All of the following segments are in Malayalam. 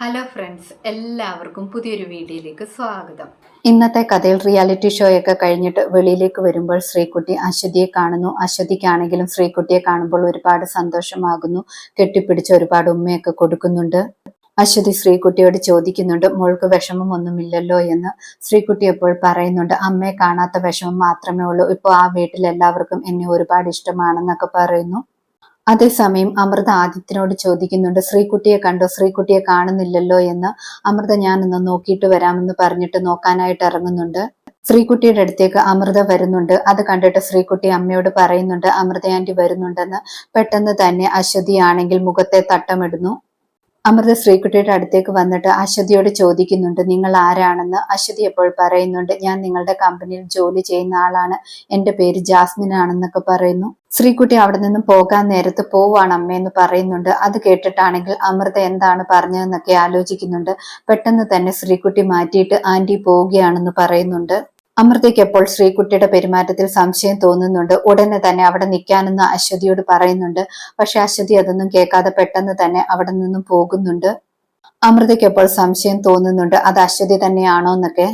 ഹലോ ഫ്രണ്ട്സ് എല്ലാവർക്കും പുതിയൊരു വീഡിയോയിലേക്ക് സ്വാഗതം. ഇന്നത്തെ കഥയിൽ റിയാലിറ്റി ഷോയൊക്കെ കഴിഞ്ഞിട്ട് വെളിയിലേക്ക് വരുമ്പോൾ ശ്രീകുട്ടി അശ്വതിയെ കാണുന്നു. അശ്വതിക്കാണെങ്കിലും ശ്രീകുട്ടിയെ കാണുമ്പോൾ ഒരുപാട് സന്തോഷമാകുന്നു. കെട്ടിപ്പിടിച്ച് ഒരുപാട് ഉമ്മയൊക്കെ കൊടുക്കുന്നുണ്ട്. അശ്വതി ശ്രീകുട്ടിയോട് ചോദിക്കുന്നുണ്ട് മോൾക്ക് വിഷമമൊന്നുമില്ലല്ലോ എന്ന്. ശ്രീകുട്ടി എപ്പോൾ പറയുന്നുണ്ട് അമ്മയെ കാണാത്ത വിഷമം മാത്രമേ ഉള്ളൂ. ഇപ്പോൾ ആ വീട്ടിൽ എല്ലാവർക്കും എന്നെ ഒരുപാട് ഇഷ്ടമാണെന്നൊക്കെ പറയുന്നു. അതേസമയം അമൃത ആദിത്യനോട് ചോദിക്കുന്നുണ്ട് ശ്രീകുട്ടിയെ കണ്ടോ? ശ്രീകുട്ടിയെ കാണുന്നില്ലല്ലോ എന്ന്. അമൃത ഞാനൊന്ന് നോക്കിയിട്ട് വരാമെന്ന് പറഞ്ഞിട്ട് നോക്കാനായിട്ട് ഇറങ്ങുന്നുണ്ട്. ശ്രീകുട്ടിയുടെ അടുത്തേക്ക് അമൃത വരുന്നുണ്ട്. അത് കണ്ടിട്ട് ശ്രീകുട്ടി അമ്മയോട് പറയുന്നുണ്ട് അമൃത ആന്റി വരുന്നുണ്ടെന്ന്. പെട്ടെന്ന് തന്നെ അശ്വതിയാണെങ്കിൽ മുഖത്തെ തട്ടമിടുന്നു. അമൃത ശ്രീകുട്ടിയുടെ അടുത്തേക്ക് വന്നിട്ട് അശ്വതിയോട് ചോദിക്കുന്നുണ്ട് നിങ്ങൾ ആരാണെന്ന്? അശ്വതി എപ്പോൾ പറയുന്നുണ്ട് ഞാൻ നിങ്ങളുടെ കമ്പനിയിൽ ജോലി ചെയ്യുന്ന ആളാണ് എന്റെ പേര് ജാസ്മിൻ ആണെന്നൊക്കെ പറയുന്നു. ശ്രീകുട്ടി അവിടെ നിന്നും പോകാൻ നേരത്ത് പോവാണ് അമ്മയെന്ന് പറയുന്നുണ്ട്. അത് കേട്ടിട്ടാണെങ്കിൽ അമൃത എന്താണ് പറഞ്ഞതെന്നൊക്കെ ആലോചിക്കുന്നുണ്ട്. പെട്ടെന്ന് തന്നെ ശ്രീകുട്ടി മാറ്റിയിട്ട് ആന്റി പോവുകയാണെന്ന് പറയുന്നുണ്ട്. അമൃതയ്ക്ക് എപ്പോൾ ശ്രീകുട്ടിയുടെ പെരുമാറ്റത്തിൽ സംശയം തോന്നുന്നുണ്ട്. ഉടനെ തന്നെ അവിടെ നിൽക്കാനെന്ന് അശ്വതിയോട് പറയുന്നുണ്ട്. പക്ഷെ അശ്വതി അതൊന്നും കേൾക്കാതെ പെട്ടെന്ന് തന്നെ അവിടെ നിന്നും പോകുന്നുണ്ട്. അമൃതയ്ക്ക് എപ്പോൾ സംശയം തോന്നുന്നുണ്ട്. അത് അശ്വതി തന്നെയാണോ എന്നൊക്കെ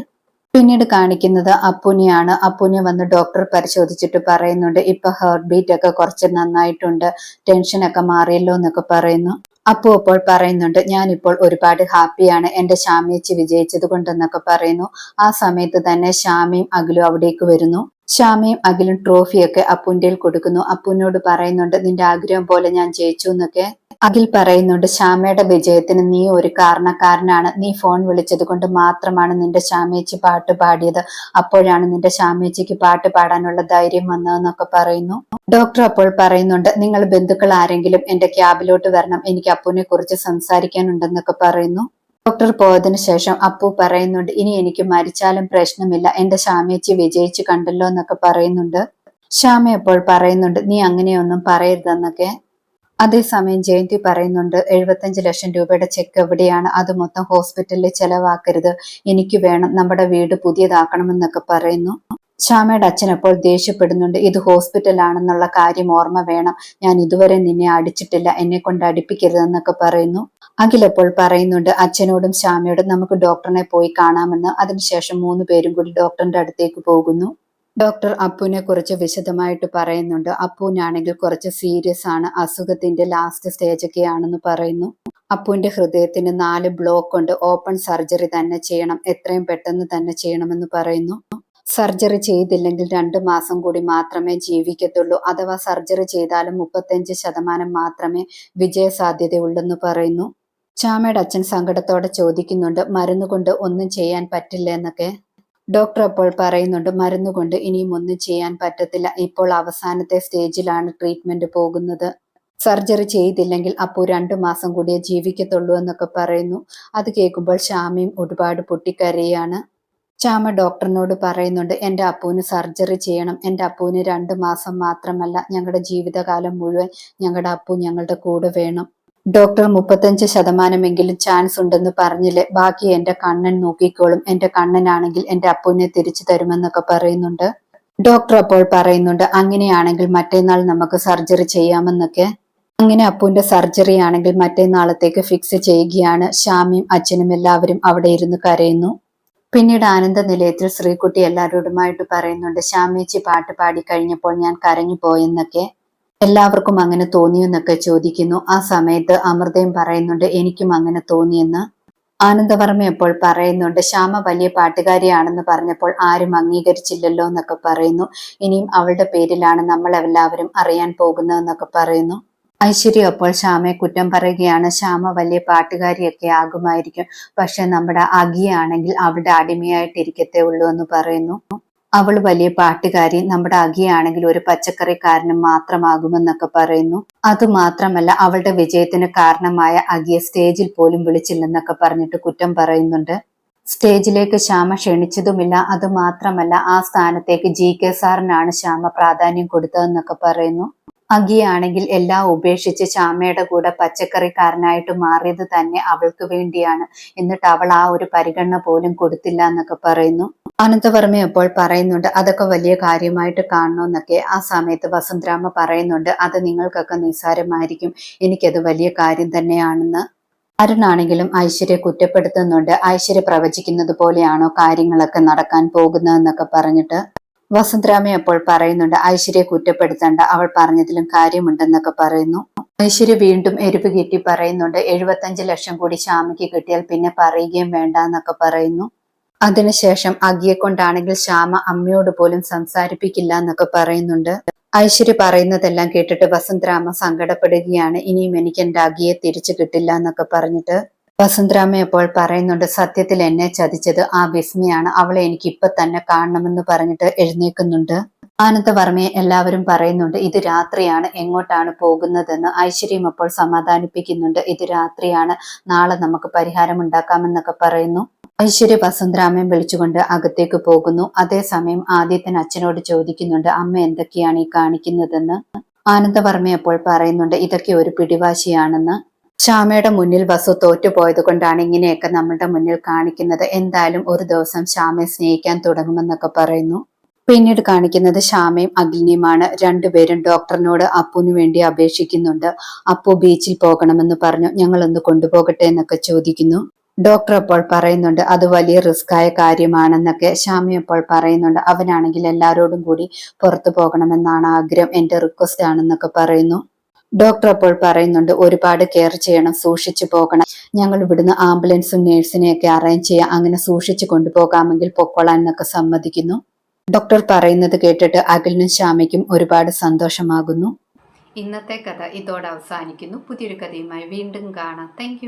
പിന്നീട് കാണിക്കുന്നത് അപ്പുനിയാണ്. അപ്പുനെ വന്ന് ഡോക്ടർ പരിശോധിച്ചിട്ട് പറയുന്നുണ്ട്. ഇപ്പൊ ഹാർട്ട് ബീറ്റ് ഒക്കെ കുറച്ച് നന്നായിട്ടുണ്ട്. ടെൻഷൻ ഒക്കെ മാറിയല്ലോ എന്നൊക്കെ പറയുന്നു. അപ്പു അപ്പോൾ പറയുന്നുണ്ട് ഞാനിപ്പോൾ ഒരുപാട് ഹാപ്പിയാണ്. എന്റെ ശ്യാമേച്ചി വിജയിച്ചത് കൊണ്ടെന്നൊക്കെ പറയുന്നു. ആ സമയത്ത് തന്നെ ശ്യാമയും അഖിലും അവിടേക്ക് വരുന്നു. ശ്യാമയും അഖിലും ട്രോഫിയൊക്കെ അപ്പുന്റെ കൊടുക്കുന്നു. അപ്പുവിനോട് പറയുന്നുണ്ട് നിന്റെ ആഗ്രഹം പോലെ ഞാൻ ജയിച്ചു എന്നൊക്കെ. അഖിൽ പറയുന്നുണ്ട് ശ്യാമയുടെ വിജയത്തിന് നീ ഒരു കാരണക്കാരനാണ്. നീ ഫോൺ വിളിച്ചത് കൊണ്ട് മാത്രമാണ് നിന്റെ ശ്യാമേച്ചി പാട്ട് പാടിയത്. അപ്പോഴാണ് നിന്റെ ശ്യാമേച്ചിക്ക് പാട്ട് പാടാനുള്ള ധൈര്യം വന്നതെന്നൊക്കെ പറയുന്നു. ഡോക്ടർ അപ്പോൾ പറയുന്നുണ്ട് നിങ്ങൾ ബന്ധുക്കൾ ആരെങ്കിലും എന്റെ ക്യാബിലോട്ട് വരണം. എനിക്ക് അപ്പുവിനെ കുറിച്ച് സംസാരിക്കാനുണ്ടെന്നൊക്കെ പറയുന്നു. ഡോക്ടർ പോയതിനു ശേഷം അപ്പു പറയുന്നുണ്ട് ഇനി എനിക്ക് മരിച്ചാലും പ്രശ്നമില്ല. എന്റെ ശ്യാമേച്ചി വിജയിച്ചു കണ്ടല്ലോ എന്നൊക്കെ പറയുന്നുണ്ട്. ശ്യാമ അപ്പോൾ പറയുന്നുണ്ട് നീ അങ്ങനെയൊന്നും പറയരുതെന്നൊക്കെ. അതേസമയം ജയന്തി പറയുന്നുണ്ട് എഴുപത്തഞ്ച് ലക്ഷം രൂപയുടെ ചെക്ക് എവിടെയാണ്? അത് മൊത്തം ഹോസ്പിറ്റലിൽ ചെലവാക്കരുത്. എനിക്ക് വേണം നമ്മുടെ വീട് പുതിയതാക്കണമെന്നൊക്കെ പറയുന്നു. ശ്യാമയുടെ അച്ഛൻ അപ്പോൾ ദേഷ്യപ്പെടുന്നുണ്ട് ഇത് ഹോസ്പിറ്റലാണെന്നുള്ള കാര്യം ഓർമ്മ വേണം. ഞാൻ ഇതുവരെ നിന്നെ അടിച്ചിട്ടില്ല എന്നെ കൊണ്ട് അടുപ്പിക്കരുതെന്നൊക്കെ പറയുന്നു. അഖിലപ്പോൾ പറയുന്നുണ്ട് അച്ഛനോടും ശ്യാമയോടും നമുക്ക് ഡോക്ടറിനെ പോയി കാണാമെന്ന്. അതിനുശേഷം മൂന്ന് പേരും കൂടി ഡോക്ടറിന്റെ അടുത്തേക്ക് പോകുന്നു. ഡോക്ടർ അപ്പുവിനെ കുറിച്ച് വിശദമായിട്ട് പറയുന്നുണ്ട്. അപ്പുവിനാണെങ്കിൽ കുറച്ച് സീരിയസ് ആണ്. അസുഖത്തിന്റെ ലാസ്റ്റ് സ്റ്റേജ് ഒക്കെ ആണെന്ന് പറയുന്നു. അപ്പുവിന്റെ ഹൃദയത്തിന് നാല് ബ്ലോക്ക് ഉണ്ട്. ഓപ്പൺ സർജറി തന്നെ ചെയ്യണം. എത്രയും പെട്ടെന്ന് തന്നെ ചെയ്യണമെന്ന് പറയുന്നു. സർജറി ചെയ്തില്ലെങ്കിൽ രണ്ട് മാസം കൂടി മാത്രമേ ജീവിക്കത്തുള്ളൂ. അഥവാ സർജറി ചെയ്താലും മുപ്പത്തഞ്ച് ശതമാനം മാത്രമേ വിജയ സാധ്യതയുള്ളെന്ന് പറയുന്നു. ചാമയുടെ അച്ഛൻ സങ്കടത്തോടെ ചോദിക്കുന്നുണ്ട്. മരുന്നുകൊണ്ട് ഒന്നും ചെയ്യാൻ പറ്റില്ല എന്നൊക്കെ ഡോക്ടർ അപ്പോൾ പറയുന്നുണ്ട് മരുന്നുകൊണ്ട് ഇനിയും ഒന്നും ചെയ്യാൻ പറ്റത്തില്ല. ഇപ്പോൾ അവസാനത്തെ സ്റ്റേജിലാണ് ട്രീറ്റ്മെന്റ് പോകുന്നത്. സർജറി ചെയ്തില്ലെങ്കിൽ അപ്പോൾ രണ്ടു മാസം കൂടിയേ ജീവിക്കത്തുള്ളൂ എന്നൊക്കെ പറയുന്നു. അത് കേൾക്കുമ്പോൾ ശ്യാമയും ഒരുപാട് പൊട്ടിക്കരയാണ്. ശ്യാമ ഡോക്ടറിനോട് പറയുന്നുണ്ട് എന്റെ അപ്പൂന് സർജറി ചെയ്യണം. എന്റെ അപ്പൂന് രണ്ട് മാസം മാത്രമല്ല ഞങ്ങളുടെ ജീവിതകാലം മുഴുവൻ ഞങ്ങളുടെ അപ്പു ഞങ്ങളുടെ കൂടെ വേണം. ഡോക്ടർ മുപ്പത്തഞ്ച് ശതമാനമെങ്കിലും ചാൻസ് ഉണ്ടെന്ന് പറഞ്ഞില്ലേ? ബാക്കി എന്റെ കണ്ണൻ നോക്കിക്കോളും. എന്റെ കണ്ണനാണെങ്കിൽ എന്റെ അപ്പൂനെ തിരിച്ചു തരുമെന്നൊക്കെ പറയുന്നുണ്ട്. ഡോക്ടർ അപ്പോൾ പറയുന്നുണ്ട് അങ്ങനെയാണെങ്കിൽ മറ്റേനാൾ നമുക്ക് സർജറി ചെയ്യാമെന്നൊക്കെ. അങ്ങനെ അപ്പുവിന്റെ സർജറി ആണെങ്കിൽ മറ്റന്നാളത്തേക്ക് ഫിക്സ് ചെയ്യുകയാണ്. ശ്യാമിയും അച്ഛനും എല്ലാവരും അവിടെ ഇരുന്ന് കരയുന്നു. പിന്നീട് ആനന്ദ നിലയത്തിൽ ശ്രീകുട്ടി എല്ലാവരോടുമായിട്ട് പറയുന്നുണ്ട് ശ്യാമേച്ചി പാട്ട് പാടി കഴിഞ്ഞപ്പോൾ ഞാൻ കരഞ്ഞു പോയെന്നൊക്കെ എല്ലാവർക്കും അങ്ങനെ തോന്നിയെന്നൊക്കെ ചോദിക്കുന്നു. ആ സമയത്ത് അമൃതയും പറയുന്നുണ്ട് എനിക്കും അങ്ങനെ തോന്നിയെന്ന്. ആനന്ദവർമ്മ അപ്പോൾ പറയുന്നുണ്ട് ശ്യാമ വലിയ പാട്ടുകാരിയാണെന്ന് പറഞ്ഞപ്പോൾ ആരും അംഗീകരിച്ചില്ലല്ലോ എന്നൊക്കെ പറയുന്നു. ഇനിയും അവളുടെ പേരിലാണ് നമ്മൾ എല്ലാവരും അറിയാൻ പോകുന്നതെന്നൊക്കെ പറയുന്നു. ഐശ്വര്യ അപ്പോൾ ശ്യാമയെ കുറ്റം പറയുകയാണ് ശ്യാമ വലിയ പാട്ടുകാരിയൊക്കെ ആകുമായിരിക്കും പക്ഷെ നമ്മുടെ അഗിയാണെങ്കിൽ അവളുടെ അടിമയായിട്ടിരിക്കത്തേ ഉള്ളൂ എന്ന് പറയുന്നു. അവൾ വലിയ പാട്ടുകാരി നമ്മുടെ അഗിയാണെങ്കിൽ ഒരു പച്ചക്കറിക്കാരനും മാത്രമാകുമെന്നൊക്കെ പറയുന്നു. അതുമാത്രമല്ല അവളുടെ വിജയത്തിന് കാരണമായ അഖിയെ സ്റ്റേജിൽ പോലും വിളിച്ചില്ലെന്നൊക്കെ പറഞ്ഞിട്ട് കുറ്റം പറയുന്നുണ്ട്. സ്റ്റേജിലേക്ക് ശ്യാമ ക്ഷണിച്ചതുമില്ല. അതുമാത്രമല്ല ആ സ്ഥാനത്തേക്ക് ജി കെ സാറിനാണ് ശ്യാമ പ്രാധാന്യം കൊടുത്തതെന്നൊക്കെ പറയുന്നു. അഗിയാണെങ്കിൽ എല്ലാം ഉപേക്ഷിച്ച് ചാമയുടെ കൂടെ പച്ചക്കറിക്കാരനായിട്ട് മാറിയത് തന്നെ അവൾക്ക് വേണ്ടിയാണ്. എന്നിട്ട് അവൾ ആ ഒരു പരിഗണന പോലും കൊടുത്തില്ല എന്നൊക്കെ പറയുന്നു. അനന്തവർമ്മ അപ്പോൾ പറയുന്നുണ്ട് അതൊക്കെ വലിയ കാര്യമായിട്ട് കാണണമെന്നൊക്കെ ആ സമയത്ത് വസന്തരാമ പറയുന്നുണ്ട് അത് നിങ്ങൾക്കൊക്കെ നിസ്സാരമായിരിക്കും. എനിക്കത് വലിയ കാര്യം തന്നെയാണെന്ന്. അരുണാണെങ്കിലും ഐശ്വര്യ കുറ്റപ്പെടുത്തുന്നുണ്ട്. ഐശ്വര്യ പ്രവചിക്കുന്നത് പോലെയാണോ കാര്യങ്ങളൊക്കെ നടക്കാൻ പോകുന്നതെന്നൊക്കെ പറഞ്ഞിട്ട് വസുന്ധരാമ അപ്പോൾ പറയുന്നുണ്ട് ഐശ്വര്യ കുറ്റപ്പെടുത്തേണ്ട അവൾ പറഞ്ഞതിലും കാര്യമുണ്ടെന്നൊക്കെ പറയുന്നു. ഐശ്വര്യ വീണ്ടും എരിവ് കിട്ടി പറയുന്നുണ്ട് എഴുപത്തഞ്ച് ലക്ഷം കൂടി ശ്യാമയ്ക്ക് കിട്ടിയാൽ പിന്നെ പറയുകയും വേണ്ട എന്നൊക്കെ പറയുന്നു. അതിനുശേഷം അഗിയെ കൊണ്ടാണെങ്കിൽ ശ്യാമ അമ്മയോട് പോലും സംസാരിപ്പിക്കില്ല എന്നൊക്കെ പറയുന്നുണ്ട്. ഐശ്വര്യ പറയുന്നതെല്ലാം കേട്ടിട്ട് വസന്തരാമ സങ്കടപ്പെടുകയാണ് ഇനിയും എനിക്ക് എന്റെ അഗിയെ തിരിച്ചു കിട്ടില്ല എന്നൊക്കെ പറഞ്ഞിട്ട് വസന്തരാമ അപ്പോൾ പറയുന്നുണ്ട് സത്യത്തിൽ എന്നെ ചതിച്ചത് ആ വിസ്മയാണ്. അവളെ എനിക്ക് ഇപ്പൊ തന്നെ കാണണമെന്ന് പറഞ്ഞിട്ട് എഴുന്നേക്കുന്നുണ്ട് ആനന്ദവർമ്മയെ എല്ലാവരും പറയുന്നുണ്ട് ഇത് രാത്രിയാണ് എങ്ങോട്ടാണ് പോകുന്നതെന്ന്. ഐശ്വര്യം അപ്പോൾ സമാധാനിപ്പിക്കുന്നുണ്ട് ഇത് രാത്രിയാണ് നാളെ നമുക്ക് പരിഹാരം ഉണ്ടാക്കാമെന്നൊക്കെ പറയുന്നു. ഐശ്വര്യ വസുന്ധരാമയും വിളിച്ചുകൊണ്ട് അകത്തേക്ക് പോകുന്നു. അതേസമയം ആദിത്യൻ അച്ഛനോട് ചോദിക്കുന്നുണ്ട് അമ്മ എന്തൊക്കെയാണ് ഈ കാണിക്കുന്നതെന്ന്? ആനന്ദവർമ്മ അപ്പോൾ പറയുന്നുണ്ട് ഇതൊക്കെ ഒരു പിടിവാശിയാണെന്ന്. ശ്യാമയുടെ മുന്നിൽ വസു തോറ്റുപോയത് കൊണ്ടാണ് ഇങ്ങനെയൊക്കെ നമ്മളുടെ മുന്നിൽ കാണിക്കുന്നത്. എന്തായാലും ഒരു ദിവസം ശ്യാമയെ സ്നേഹിക്കാൻ തുടങ്ങുമെന്നൊക്കെ പറയുന്നു. പിന്നീട് കാണിക്കുന്നത് ശ്യാമയും അഖിലിനിയുമാണ്. രണ്ടുപേരും ഡോക്ടറിനോട് അപ്പുവിന് വേണ്ടി അപേക്ഷിക്കുന്നുണ്ട്. അപ്പു ബീച്ചിൽ പോകണമെന്ന് പറഞ്ഞു. ഞങ്ങളൊന്ന് കൊണ്ടുപോകട്ടെ എന്നൊക്കെ ചോദിക്കുന്നു. ഡോക്ടർ അപ്പോൾ പറയുന്നുണ്ട് അത് വലിയ റിസ്ക് ആയ കാര്യമാണെന്നൊക്കെ ശ്യാമി അപ്പോൾ പറയുന്നുണ്ട്. അവനാണെങ്കിൽ എല്ലാവരോടും കൂടി പുറത്തു പോകണമെന്നാണ് ആഗ്രഹം. എന്റെ റിക്വസ്റ്റ് ആണെന്നൊക്കെ പറയുന്നു. ഡോക്ടർ അപ്പോൾ പറയുന്നുണ്ട് ഒരുപാട് കെയർ ചെയ്യണം സൂക്ഷിച്ചു പോകണം. ഞങ്ങൾ ഇവിടുന്ന് ആംബുലൻസും നേഴ്സിനെയൊക്കെ അറേഞ്ച് ചെയ്യാം. അങ്ങനെ സൂക്ഷിച്ചു കൊണ്ടുപോകാമെങ്കിൽ പൊക്കോളാൻ എന്നൊക്കെ സമ്മതിക്കുന്നു. ഡോക്ടർ പറയുന്നത് കേട്ടിട്ട് അഖിലിനും ശ്യാമയ്ക്കും ഒരുപാട് സന്തോഷമാകുന്നു. ഇന്നത്തെ കഥ ഇതോടെ അവസാനിക്കുന്നു. പുതിയൊരു കഥയുമായി വീണ്ടും കാണാം. താങ്ക്